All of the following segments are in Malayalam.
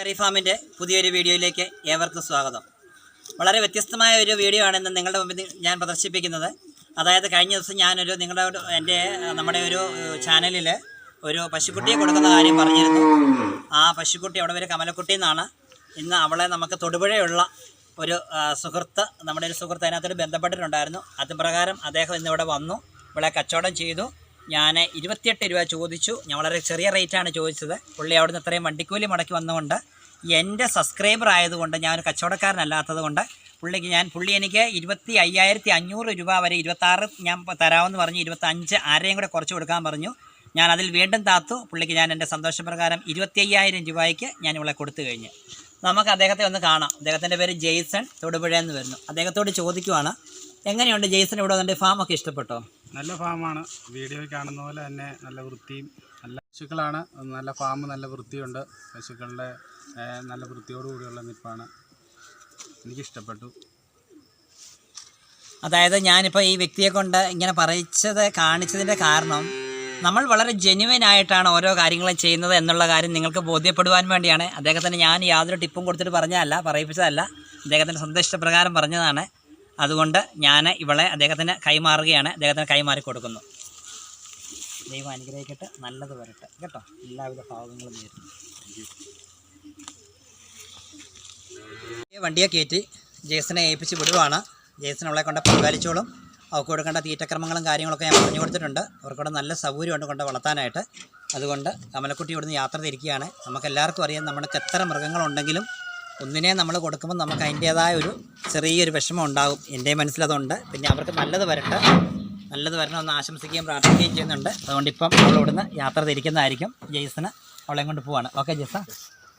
ഡയറി ഫാമിന്റെ പുതിയൊരു വീഡിയോയിലേക്ക് ഏവർക്കും സ്വാഗതം. വളരെ വ്യത്യസ്തമായ ഒരു വീഡിയോ ആണ് ഇന്ന് നിങ്ങളുടെ മുമ്പിൽ ഞാൻ പ്രദർശിപ്പിക്കുന്നത്. അതായത് കഴിഞ്ഞ ദിവസം ഞാനൊരു നിങ്ങളുടെ എന്റെ നമ്മുടെ ഒരു ചാനലിൽ ഒരു പശുക്കുട്ടിയെ കൊടുക്കുന്ന കാര്യം പറഞ്ഞിരുന്നു. ആ പശുക്കുട്ടി അവിടെ ഒരു കമലക്കുട്ടി എന്നാണ്. ഇന്ന് അവളെ നമുക്ക് തൊടുപുഴയുള്ള ഒരു സുഹൃത്ത് നമ്മുടെ ഒരു സുഹൃത്ത് അതിനകത്തൊരു ബന്ധപ്പെട്ടിട്ടുണ്ടായിരുന്നു. അത് പ്രകാരം അദ്ദേഹം ഇന്നിവിടെ വന്നു. ഇവളെ കച്ചവടം ചെയ്തു. ഞാൻ ഇരുപത്തിയെട്ട് രൂപ ചോദിച്ചു. ഞാൻ വളരെ ചെറിയ റേറ്റാണ് ചോദിച്ചത്. പുള്ളി അവിടുന്ന് ഇത്രയും വണ്ടിക്കൂലി മുടക്കി വന്നുകൊണ്ട് എന്റെ സബ്സ്ക്രൈബർ ആയതുകൊണ്ട് ഞാൻ കച്ചവടക്കാരനല്ലാത്തത് കൊണ്ട് പുള്ളിക്ക് ഞാൻ പുള്ളി എനിക്ക് ഇരുപത്തി അയ്യായിരത്തി അഞ്ഞൂറ് രൂപ വരെ ഇരുപത്താറ് ഞാൻ തരാമെന്ന് പറഞ്ഞു ഇരുപത്തഞ്ച് ആരെയും കൂടെ കുറച്ച് കൊടുക്കാൻ പറഞ്ഞു. ഞാൻ അതിൽ വീണ്ടും താത്തു. പുള്ളിക്ക് ഞാൻ എന്റെ സന്തോഷപ്രകാരം ഇരുപത്തി അയ്യായിരം രൂപയ്ക്ക് ഞാൻ ഇവളെ കൊടുത്തു കഴിഞ്ഞു. നമുക്ക് അദ്ദേഹത്തെ ഒന്ന് കാണാം. അദ്ദേഹത്തിന്റെ പേര് ജെയ്സൺ തൊടുപുഴ എന്ന് വരുന്നു. അദ്ദേഹത്തോട് ചോദിക്കുവാണ് എങ്ങനെയുണ്ട് ജെയ്സൺ ഇവിടെ വന്നിട്ട് ഫാമൊക്കെ ഇഷ്ടപ്പെട്ടോ? നല്ല ഫാമാണ്. വീഡിയോയിൽ കാണുന്ന പോലെ തന്നെ നല്ല വൃത്തിയും നല്ല പശുക്കളാണ്. നല്ല ഫാം നല്ല വൃത്തിയുണ്ട്. പശുക്കളുടെ നല്ല വൃത്തിയോടുകൂടിയുള്ള നിപ്പാണ്. എനിക്കിഷ്ടപ്പെട്ടു. അതായത് ഞാനിപ്പോൾ ഈ വ്യക്തിയെ കൊണ്ട് ഇങ്ങനെ പറയിച്ചത് കാണിച്ചതിന്റെ കാരണം നമ്മൾ വളരെ ജെന്യുവൻ ആയിട്ടാണ് ഓരോ കാര്യങ്ങളും ചെയ്യുന്നത് എന്നുള്ള കാര്യം നിങ്ങൾക്ക് ബോധ്യപ്പെടുവാൻ വേണ്ടിയാണ്. അദ്ദേഹത്തിന് ഞാൻ യാതൊരു ടിപ്പും കൊടുത്തിട്ട് പറഞ്ഞതല്ല പറയിപ്പിച്ചതല്ല. അദ്ദേഹത്തിന്റെ സന്ദേശപ്രകാരം പറഞ്ഞതാണ്. അതുകൊണ്ട് ഞാൻ ഇവളെ അദ്ദേഹത്തിന് കൈമാറുകയാണ്. അദ്ദേഹത്തിന് കൈമാറി കൊടുക്കുന്നു. ദൈവം അനുഗ്രഹിക്കട്ടെ. നല്ലത് വരട്ടെ. കേട്ടോ? എല്ലാവിധ ഭാഗങ്ങളും നേരുന്നു വണ്ടിയെ കയറ്റി ജേസനെ ഏൽപ്പിച്ച് വിടുവാണ്. ജേസൻ അവളെ കൊണ്ട് പരിപാലിച്ചോളും. അവർക്ക് കൊടുക്കേണ്ട തീറ്റക്രമങ്ങളും കാര്യങ്ങളൊക്കെ ഞാൻ പറഞ്ഞു കൊടുത്തിട്ടുണ്ട്. അവർക്കൂടെ നല്ല സൗകര്യമുണ്ട് കൊണ്ട് വളർത്താനായിട്ട്. അതുകൊണ്ട് കമലക്കുട്ടി ഇവിടുന്ന് യാത്ര തിരിക്കുകയാണ്. നമുക്കെല്ലാവർക്കും അറിയാം നമ്മൾക്ക് എത്ര മൃഗങ്ങളുണ്ടെങ്കിലും ഒന്നിനെ നമ്മൾ കൊടുക്കുമ്പോൾ നമുക്ക് അതിന്റേതായ ഒരു ചെറിയൊരു വിഷമം ഉണ്ടാകും. എന്റെ മനസ്സിലതുണ്ട് പിന്നെ അവർക്ക് നല്ലത് വരട്ടെ. നല്ലത് വരണമെന്ന് ആശംസിക്കുകയും പ്രാർത്ഥിക്കുകയും ചെയ്യുന്നുണ്ട്. അതുകൊണ്ട് ഇപ്പം നമ്മൾ ഇവിടുന്ന് യാത്ര തിരിക്കുന്നതായിരിക്കും. ജെയ്സന് അവളെയും കൊണ്ട് പോവാണ്. ഓക്കെ ജെയ്സ.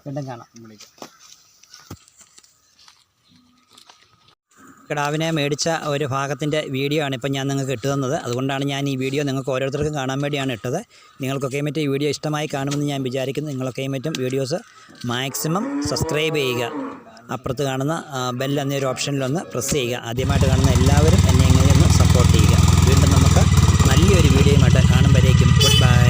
വീണ്ടും കാണാം. വിളിക്കാം കിടാവിനെ മേടിച്ച ഒരു ഭാഗത്തിന്റെ വീഡിയോ ആണ് ഇപ്പം ഞാൻ നിങ്ങൾക്ക് ഇട്ടു തന്നത്. അതുകൊണ്ടാണ് ഞാൻ ഈ വീഡിയോ നിങ്ങൾക്ക് ഓരോരുത്തർക്കും കാണാൻ വേണ്ടിയാണ് ഇട്ടത്. നിങ്ങൾക്കൊക്കെയും മറ്റും ഈ വീഡിയോ ഇഷ്ടമായി കാണുമെന്ന് ഞാൻ വിചാരിക്കുന്നു. നിങ്ങളൊക്കെയും മറ്റും വീഡിയോസ് മാക്സിമം സബ്സ്ക്രൈബ് ചെയ്യുക. അപ്പുറത്ത് കാണുന്ന ബെൽ എന്നൊരു ഓപ്ഷനിലൊന്ന് പ്രസ് ചെയ്യുക. ആദ്യമായിട്ട് കാണുന്ന എല്ലാവരും എന്നെ എങ്ങനെയൊന്ന് സപ്പോർട്ട് ചെയ്യുക. വീണ്ടും നമുക്ക് നല്ലൊരു വീഡിയോയുമായിട്ട് കാണുമ്പോഴേക്കും. Good bye